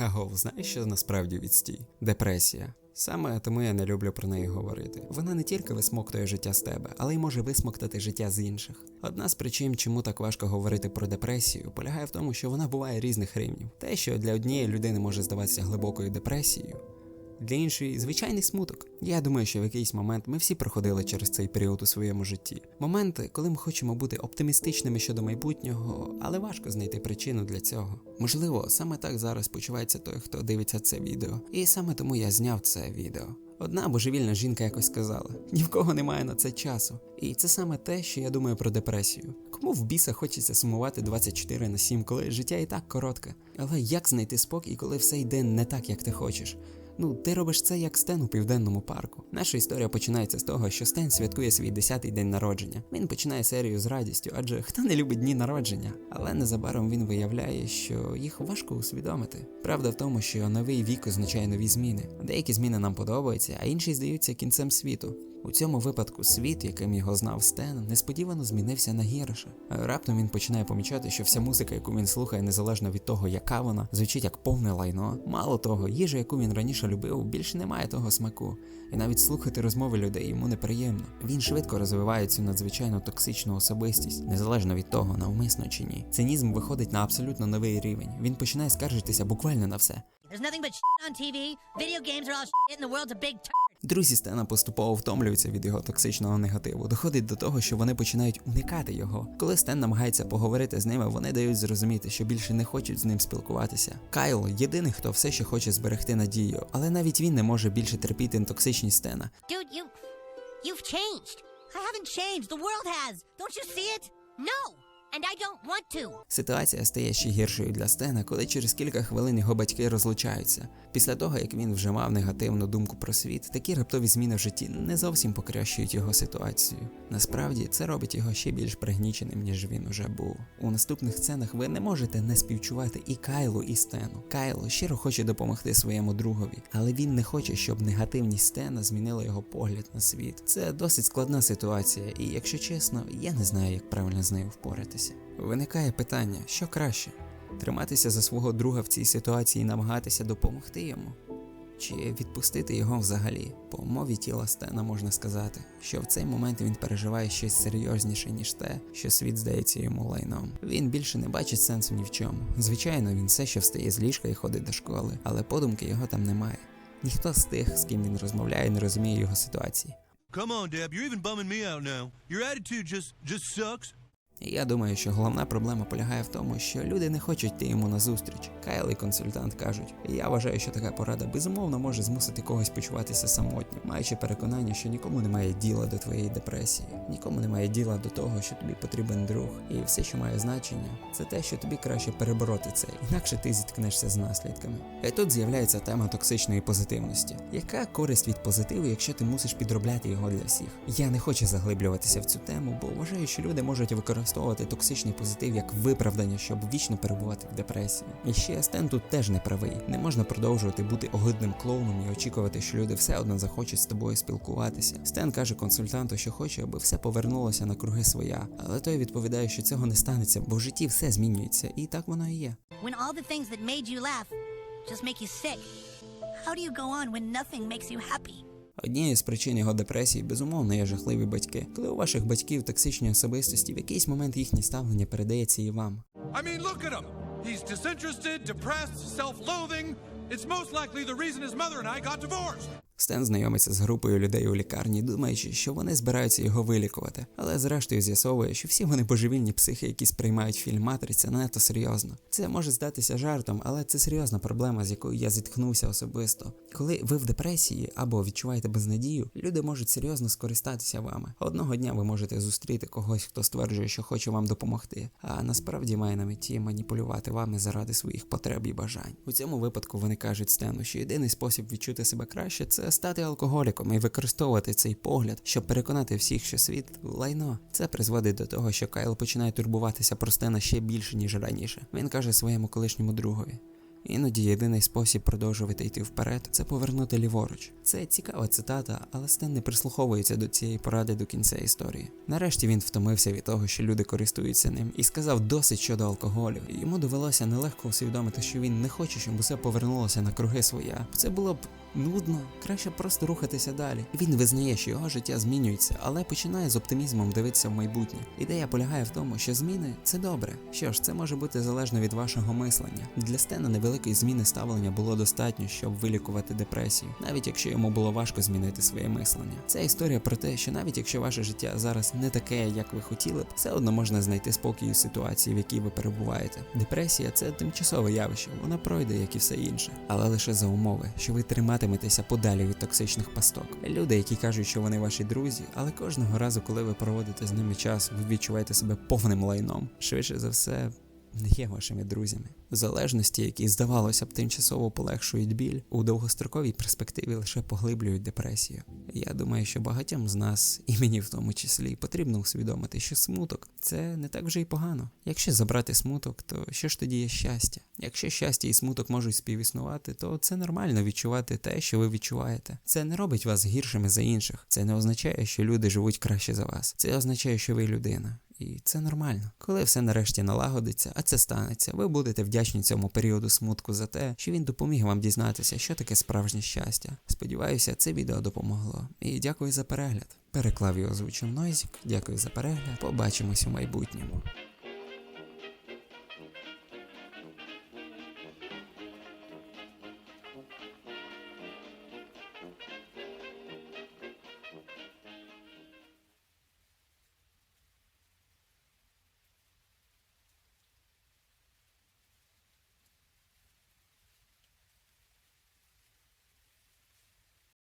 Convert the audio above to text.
Агов, знаєш, що насправді відстій? Депресія. Саме тому я не люблю про неї говорити. Вона не тільки висмоктує життя з тебе, але й може висмоктати життя з інших. Одна з причин, чому так важко говорити про депресію, полягає в тому, що вона буває різних рівнів. Те, що для однієї людини може здаватися глибокою депресією, для іншої звичайний смуток. Я думаю, що в якийсь момент ми всі проходили через цей період у своєму житті. Моменти, коли ми хочемо бути оптимістичними щодо майбутнього, але важко знайти причину для цього. Можливо, саме так зараз почувається той, хто дивиться це відео. І саме тому я зняв це відео. Одна божевільна жінка якось сказала: ні в кого немає на це часу. І це саме те, що я думаю про депресію. Кому в біса хочеться сумувати 24 на 7, коли життя і так коротке. Але як знайти спокій, коли все йде не так, як ти хочеш? Ну, ти робиш це як Стен у південному парку. Наша історія починається з того, що Стен святкує свій 10-й день народження. Він починає серію з радістю, адже хто не любить дні народження. Але незабаром він виявляє, що їх важко усвідомити. Правда в тому, що новий вік означає нові зміни. Деякі зміни нам подобаються, а інші здаються кінцем світу. У цьому випадку світ, яким його знав Стен, несподівано змінився на гірше. Раптом він починає помічати, що вся музика, яку він слухає, незалежно від того, яка вона, звучить як повне лайно. Мало того, їжа, яку він раніше любив, більше не має того смаку. І навіть слухати розмови людей йому неприємно. Він швидко розвиває цю надзвичайно токсичну особистість, незалежно від того, навмисно чи ні. Цинізм виходить на абсолютно новий рівень. Він починає скаржитися буквально на все. There's nothing but shit on TV. Video games are all shit, and the world's a big turd. Друзі Стена поступово втомлюються від його токсичного негативу. Доходить до того, що вони починають уникати його. Коли Стен намагається поговорити з ними, вони дають зрозуміти, що більше не хочуть з ним спілкуватися. Кайл єдиний, хто все ще хоче зберегти надію, але навіть він не може більше терпіти токсичність Стена. Dude, you. You've changed. I haven't changed. The world has. Don't you see it? No. And I don't want to. Ситуація стає ще гіршою для Стена, коли через кілька хвилин його батьки розлучаються. Після того, як він вже мав негативну думку про світ, такі раптові зміни в житті не зовсім покращують його ситуацію. Насправді це робить його ще більш пригніченим, ніж він уже був. У наступних сценах ви не можете не співчувати і Кайлу, і Стену. Кайло щиро хоче допомогти своєму другові, але він не хоче, щоб негативність Стена змінила його погляд на світ. Це досить складна ситуація, і якщо чесно, я не знаю, як правильно з нею впоратися. Виникає питання, що краще: триматися за свого друга в цій ситуації і намагатися допомогти йому, чи відпустити його взагалі. По мові тіла Стена можна сказати, що в цей момент він переживає щось серйозніше, ніж те, що світ здається йому лайном. Він більше не бачить сенсу ні в чому. Звичайно, він все ще встає з ліжка і ходить до школи, але подумки його там немає. Ніхто з тих, з ким він розмовляє, не розуміє його ситуації. Come on, Deb. You're even bumming me out now. Your attitude just just sucks. Я думаю, що головна проблема полягає в тому, що люди не хочуть йти йому назустріч. Кайл і консультант кажуть, я вважаю, що така порада безумовно може змусити когось почуватися самотньо, маючи переконання, що нікому немає діла до твоєї депресії, нікому немає діла до того, що тобі потрібен друг, і все, що має значення, це те, що тобі краще перебороти це, інакше ти зіткнешся з наслідками. І тут з'являється тема токсичної позитивності. Яка користь від позитиву, якщо ти мусиш підробляти його для всіх? Я не хочу заглиблюватися в цю тему, бо вважаю, що люди можуть використовувати токсичний позитив як виправдання, щоб вічно перебувати в депресії. І ще Стен тут теж не правий. Не можна продовжувати бути огидним клоуном і очікувати, що люди все одно захочуть з тобою спілкуватися. Стен каже консультанту, що хоче, аби все повернулося на круги своя, але той відповідає, що цього не станеться, бо в житті все змінюється, і так воно і є. When all the things that made you laugh just make you sick. How do you go on when nothing makes you happy? Однією з причин його депресії, безумовно, є жахливі батьки. Коли у ваших батьків токсичні особистості, в якийсь момент їхнє ставлення передається і вам. I mean, look at him. He's disinterested, depressed, self-loathing. It's most likely the reason his mother and I got divorced. Стен знайомиться з групою людей у лікарні, думаючи, що вони збираються його вилікувати, але зрештою з'ясовує, що всі вони божевільні психи, які сприймають фільм Матриця надто серйозно. Це може здатися жартом, але це серйозна проблема, з якою я зіткнувся особисто. Коли ви в депресії або відчуваєте безнадію, люди можуть серйозно скористатися вами. Одного дня ви можете зустріти когось, хто стверджує, що хоче вам допомогти, а насправді має на меті маніпулювати вами заради своїх потреб і бажань. У цьому випадку вони кажуть Стену, що єдиний спосіб відчути себе краще це стати алкоголіком і використовувати цей погляд, щоб переконати всіх, що світ лайно. Це призводить до того, що Кайл починає турбуватися про Стена ще більше ніж раніше. Він каже своєму колишньому другові. Іноді єдиний спосіб продовжувати йти вперед це повернути ліворуч. Це цікава цитата, але Стен не прислуховується до цієї поради до кінця історії. Нарешті він втомився від того, що люди користуються ним, і сказав досить щодо алкоголю. Йому довелося нелегко усвідомити, що він не хоче, щоб усе повернулося на круги своя. Це було б нудно, краще просто рухатися далі. Він визнає, що його життя змінюється, але починає з оптимізмом дивитися в майбутнє. Ідея полягає в тому, що зміни це добре. Що ж, це може бути залежно від вашого мислення. Для Стена невеликої зміни ставлення було достатньо, щоб вилікувати депресію, навіть якщо йому було важко змінити своє мислення. Ця історія про те, що навіть якщо ваше життя зараз не таке, як ви хотіли б, все одно можна знайти спокій у ситуації, в якій ви перебуваєте. Депресія це тимчасове явище, вона пройде, як і все інше, але лише за умови, що ви триматиметеся подалі від токсичних пасток. Люди, які кажуть, що вони ваші друзі, але кожного разу, коли ви проводите з ними час, ви відчуваєте себе повним лайном. Швидше за все. Не є вашими друзями. Залежності, які здавалося б тимчасово полегшують біль, у довгостроковій перспективі лише поглиблюють депресію. Я думаю, що багатьом з нас, і мені в тому числі, потрібно усвідомити, що смуток це не так вже й погано. Якщо забрати смуток, то що ж тоді є щастя? Якщо щастя і смуток можуть співіснувати, то це нормально відчувати те, що ви відчуваєте. Це не робить вас гіршими за інших. Це не означає, що люди живуть краще за вас. Це означає, що ви людина. І це нормально. Коли все нарешті налагодиться, а це станеться, ви будете вдячні цьому періоду смутку за те, що він допоміг вам дізнатися, що таке справжнє щастя. Сподіваюся, це відео допомогло. І дякую за перегляд. Переклав і озвучив Нойзік. Дякую за перегляд. Побачимось у майбутньому.